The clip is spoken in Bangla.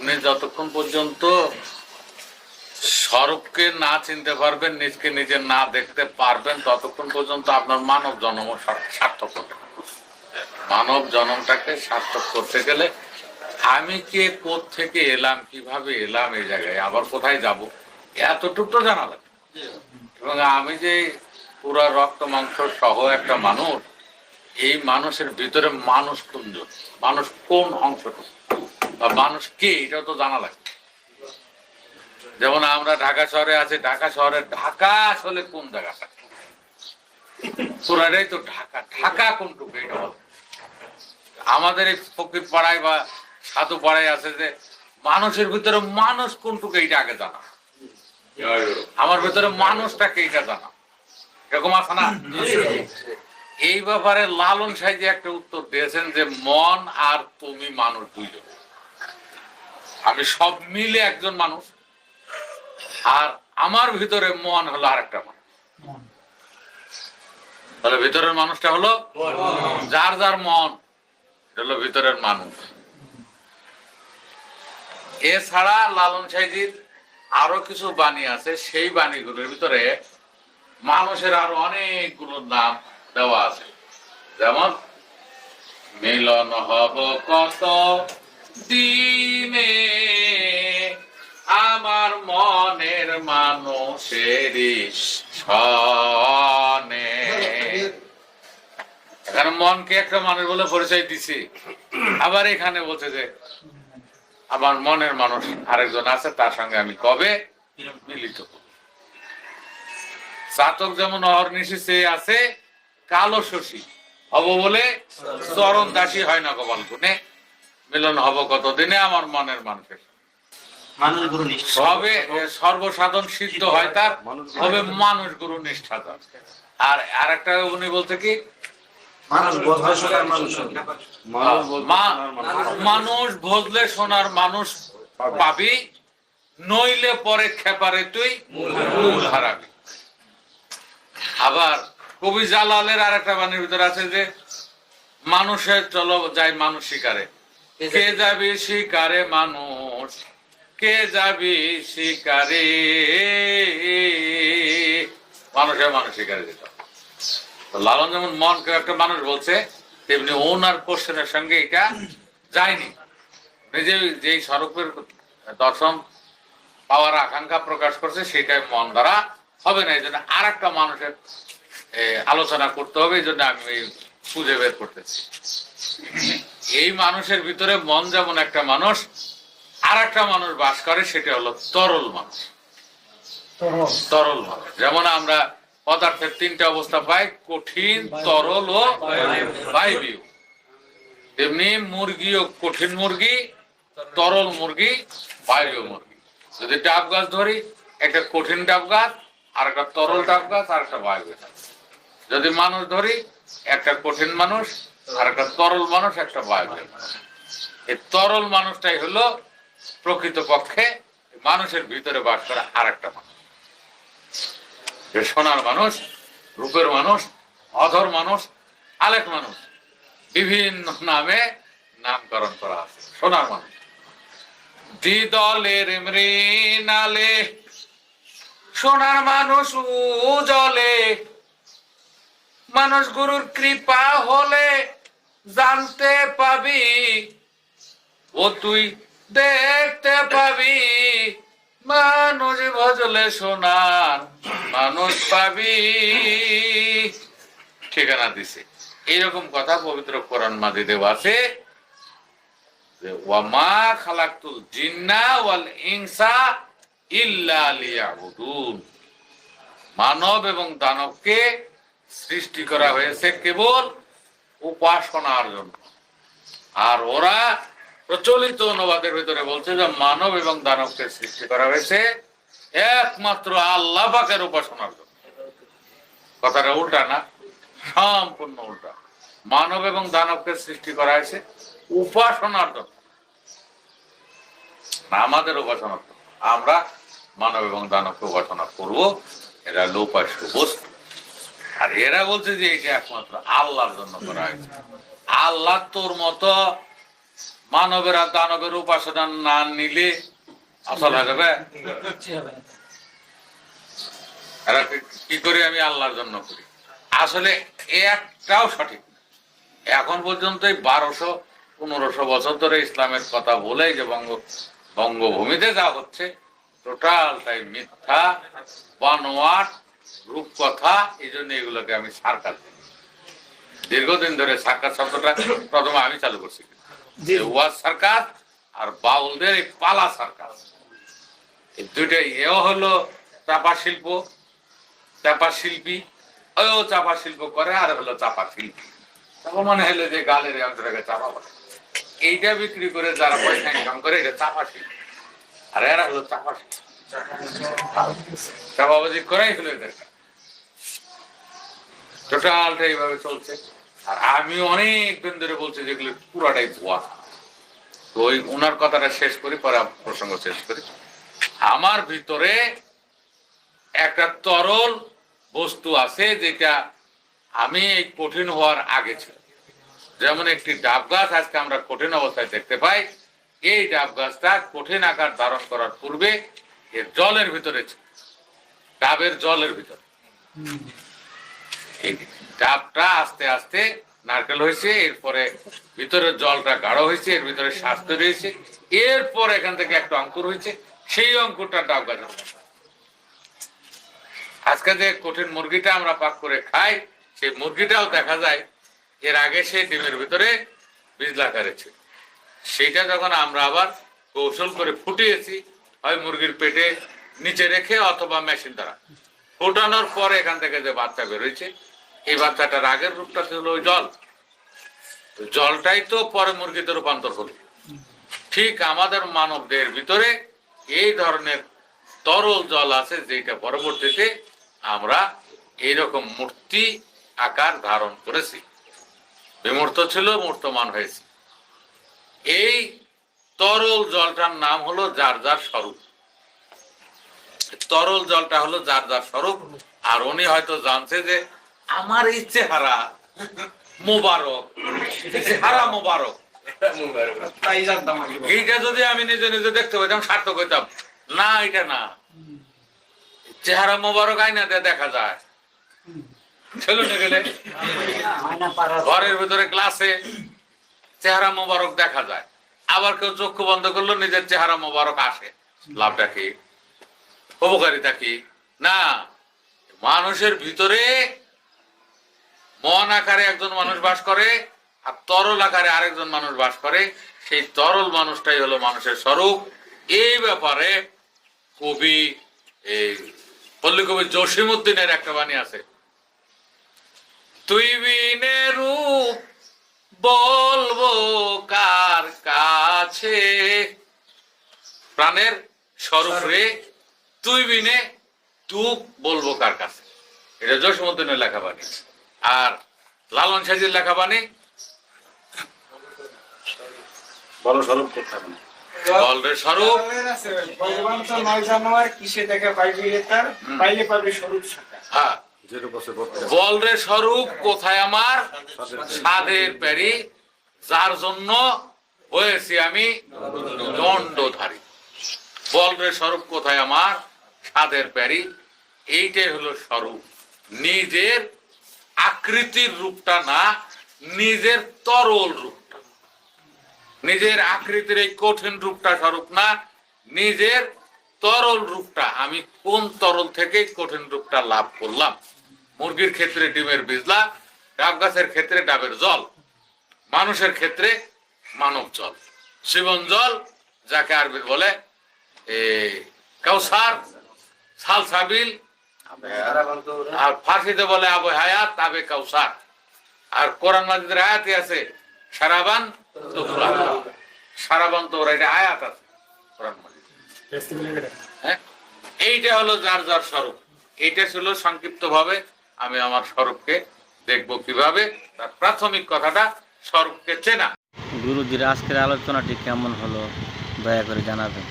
আপনি যতক্ষণ পর্যন্ত স্বরূপকে না চিনতে পারবেন, নিজকে নিজে না দেখতে পারবেন, ততক্ষণ পর্যন্ত আপনার মানব জন্ম সার্থক মানব জন্মটাকে সার্থক করতে গেলে আমি কে থেকে এলাম, কীভাবে এলাম এই জায়গায়, আবার কোথায় যাব, এতটুকু তো জানা লাগে। এবং আমি যে পুরা রক্ত, মাংস সহ একটা মানুষ, এই মানুষের ভিতরে মানুষ কোনজন মানুষ কোন অংশটুকু বা মানুষ কে, এটা তো জানা লাগে যেমন আমরা ঢাকা শহরে আছি, ঢাকা শহরে ঢাকা আসলে কোন জায়গাটা? পুরাটাই তো ঢাকা। ঢাকা কোনটুকু, এটা আমাদের এই ফকির পাড়ায় বা সাধু পাড়ায় আছে যে মানুষের ভিতরে মানুষ কোনটুকু, এইটা আগে জানা। আমার ভিতরে মানুষটাকে এইটা জানা। এরকম আছে না? এই ব্যাপারে লালন সাহেব একটা উত্তর দিয়েছেন যে মন আর তুমি মানুষ দুইজন। আমি সব মিলে একজন মানুষ। আর আমার ভিতরে মন হলো আরেকটা মানুষ। তাহলে ভিতরের মানুষটা হলো যার যার মন হলো ভিতরের মানুষ। এছাড়া লালন সাইজির আরও কিছু বাণী আছে, সেই বাণীগুলোর ভিতরে মানুষের আরও অনেকগুলো নাম দেওয়া আছে। যেমন, মিলন হব কত দিনে? মনের মানুষেরই সনে। এখানে মনকে একটা মানুষ বলে পরিচয় দিছি। আবার এখানে বলছে যে, আমার মনের মানুষ আরেকজন আছে, তার সঙ্গে আমি কবে মিলিত চাতক যেমন অহর্নিশি চেয়ে আছে, কালো শশী হব বলে চরণ দাসী হয় না কপাল গুনে মিলন হব কতদিনে আমার মনের মানুষের মানুষ গুরু নিষ্ঠ হবে সর্বসাধন সিদ্ধ হয় তার হবে মানুষ গুরু নিষ্ঠা তার। আর আরেকটা উনি বলতে কি? মানুষ সোনার মানুষ। মানুষ ভজলে সোনার মানুষ পাবি নইলে পরে খেপারে তুই মূল হারাবি। আবার কবি জালালের আর একটা বাণীর ভিতরে আছে যে মানুষের চলো যাই মানুষ শিকারে। কে যাবি শিকারে মানুষ? কে যাবি শিকারে? মানুষের মানুষ শিকারে যেত লালন যেমন মনকে একটা মানুষ বলছে, তেমনি ওনার কোশ্চেনের সঙ্গে এটা যায়নি। নিজে যেই স্বরূপের দর্শন পাওয়ার আকাঙ্ক্ষা প্রকাশ করছে, সেটাই মন দ্বারা হবে না। এই জন্য আর একটা মানুষের আলোচনা করতে হবে, এই জন্য আমি খুঁজে বের করতেছি। এই মানুষের ভিতরে মন যেমন একটা মানুষ আর একটা মানুষ বাস করে সেটা হলো তরল মানুষ। তরল। মানুষ। যেমন আমরা পদার্থের তিনটা অবস্থা পাই কঠিন তরল ও বায়বীয়। তেমনি মুরগিও কঠিন মুরগি তরল মুরগি বায়বীয় মুরগি। যদি ডাব গাছ ধরি একটা কঠিন ডাব গাছ আর একটা তরল ডাব গাছ আর একটা বায়বীয় যদি মানুষ ধরি একটা কঠিন মানুষ আর একটা তরল মানুষ একটা বায়বীয় মানুষ। এই তরল মানুষটাই হলো প্রকৃত পক্ষে মানুষের ভিতরে বাস করা আর একটা মানুষ সোনার মানুষ, রূপের মানুষ, অধর মানুষ আলেক মানুষ, বিভিন্ন নামে নামকরণ করা আছে। সোনার মানুষ। দ্বিদলের মৃণালে, সোনার মানুষ উজলে মানুষ গুরুর কৃপা হলে জানতে পাবি, ও তুই দেখতে পাবি। মানুষ ভজলে সোনার, মানুষ পাবি। ঠিকানা দিছে। এইরকম কথা পবিত্র কোরআন মাঝে দেওয়া আছে ওয়ামা জিন্না ওয়াল ইনসা ইল্লা লিয়াবুদুন। মানব এবং দানবকে সৃষ্টি করা হয়েছে কেবল উপাসনার জন্য। আর ওরা প্রচলিত অনুবাদের ভিতরে বলছে যে মানব এবং দানবকে সৃষ্টি করা হয়েছে একমাত্র আল্লাহ পাকের উপাসনার জন্য। কথাটা উল্টা না, সম্পূর্ণ উল্টা। মানব এবং দানবকে সৃষ্টি করা হয়েছে উপাসনার জন্য। আমাদের উপাসনার জন্য। আমরা মানব এবং দানবকে উপাসনা করব, এরা হলো উপাস্য বস্তু। আর এরা বলছে যে এটা একমাত্র আল্লাহর জন্য করা হয়েছে। আল্লাহ তোর মতো মানবেরা দানবের উপাসনা না নিলে আসল হয়ে যাবে এরা কি- করি আমি আল্লাহর জন্য করি? আসলে একটাও সঠিক এখন পর্যন্ত এই বারোশো পনেরোশো বছর ধরে ইসলামের কথা বলে যে বঙ্গ বঙ্গভূমিতে যা হচ্ছে টোটালটাই মিথ্যা বানোয়াট রূপকথা এই জন্য এগুলোকে আমি সার্কাস। দীর্ঘদিন ধরে সার্কাস শব্দটা প্রথমে আমি চালু করছি। ওয়াজ আর বাউলদের এই পালা সার্কাস। এই এও হলো চাপা শিল্প, চাপা শিল্পী ও চাপা শিল্প করে, আর হলো চাপা শিল্পী। তখন মনে হলো যে গালের এই চাপা বলে। এইটা বিক্রি করে যারা পয়সা ইনকাম করে, এটা চাপা শিল্পী। আর এরা হলো চাপা শিল্পী। চাপাবাজি করাই হলো এদের টোটালটা এইভাবে চলছে। আর আমি অনেক দিন ধরে বলছি যেগুলো পুরাটাই ভুয়া। তো ওই ওনার কথাটা শেষ করি, পরে প্রসঙ্গ শেষ করি। আমার ভিতরে একটা তরল বস্তু আছে যেটা আমি এই কঠিন হওয়ার আগে ছিল। যেমন একটি ডাব গাছ আজকে আমরা কঠিন অবস্থায় দেখতে পাই। এই ডাব গাছটা কঠিন আকার ধারণ করার পূর্বে এর জলের ভিতরে ছিল। ডাবের জলের ভিতরে। ডাবটা আস্তে আস্তে নারকেল হয়েছে, এরপরে ভিতরে জলটা গাঢ় হয়েছে, এর ভিতরে শ্বাস তৈরি হয়েছে এরপর এখান থেকে একটা অঙ্কুর হয়েছে, সেই অঙ্কুরটা ডাব গাছ আজকে যে কঠিন মুরগিটা আমরা পাক করে খাই, সেই মুরগিটাও দেখা যায় এর আগে সেই ডিমের ভিতরে বীজলাকারে ছিল সেইটা যখন আমরা আবার কৌশল করে ফুটিয়েছি, হয় মুরগির পেটে নিচে রেখে অথবা মেশিন দ্বারা, ফোটানোর পরে এখান থেকে যে বাচ্চা বেরোইছে এই বাচ্চাটার আগের রূপটা ছিল ওই জল। জলটাই তো পরে মুরগিতে রূপান্তর হলো। ঠিক আমাদের মানবদের ভিতরে এই ধরনের তরল জল আছে যেটা পরবর্তীতে আমরা এইরকম মূর্তি আকার ধারণ করেছি। বিমূর্ত ছিল, মূর্তমান হয়েছে। এই তরল জলটার নাম হলো যার যার স্বরূপ। তরল জলটা হলো যার যার স্বরূপ। আর উনি হয়তো জানছে যে আমার এই চেহারা মোবারক। চেহারা মোবারক। এইটা যদি আমি নিজে নিজে দেখতে পাইতাম সার্থক হইতাম। না এটা না। চেহারা মোবারক আয়নাতে দেখা যায়। সেলুনে গেলে ঘরের ভিতরে ক্লাসে চেহারা মোবারক দেখা যায়। আবার কেউ চক্ষু বন্ধ করল নিজের চেহারা মোবারক আসে। লাভটা কি? উপকারিতা কি? না। মানুষের ভিতরে মন আকারে একজন মানুষ বাস করে আর তরল আকারে আরেকজন মানুষ বাস করে। সেই তরল মানুষটাই হলো মানুষের স্বরূপ। এই ব্যাপারে কবি এই পল্লী কবি জসিমুদ্দিনের একটা বাণী আছে। তুই বিনে রূপ বলব কার কাছে? প্রাণের স্বরূপ রে তুই বিনে তুক বলব কার কাছে। এটা জসিমুদ্দিনের লেখা বাণী। আর লালন সাজির লেখা বাণী? বড় স্বরূপ করতে বলরে স্বরূপ। ভগবান তো নয় জানোয়ার কিসে থেকে পাইবি তার? পাইলে পাবে স্বরূপ হ্যাঁ। যেরূপ আছে। বর্তমান। বলরে স্বরূপ কোথায় আমার? সাদের প্যারি। যার জন্য হয়েছি আমি দণ্ডধারী। বলরে স্বরূপ কোথায় আমার? সাদের প্যারি। এইটাই হলো স্বরূপ। নিজের আকৃতির রূপটা না, নিজের তরল রূপটা। নিজের আকৃতির এই কঠিন রূপটা স্বরূপ না, নিজের তরল রূপটা। আমি কোন তরল থেকে কঠিন রূপটা লাভ করলাম? মুরগির ক্ষেত্রে ডিমের বিজলা, ডাব গাছের ক্ষেত্রে ডাবের জল, মানুষের ক্ষেত্রে মানব জল, জীবন জল, যাকে আরবি বলে কাউসার, সালসাবিল আর ফার্সিতে বলে আবু হায়াত, আবে কাউসার। আর কোরআন মাজিদের আয়াতই আছে, সারাবান সারাবান তো ওরা, এটা আয়াত আছে কোরআন হ্যাঁ? এইটা হলো যার যার স্বরূপ। এইটা ছিল সংক্ষিপ্ত ভাবে আমি আমার স্বরূপকে দেখব কীভাবে, তার প্রাথমিক কথাটা স্বরূপকে চেনা। গুরুজির আজকের আলোচনাটি কেমন হলো, দয়া করে জানাবেন।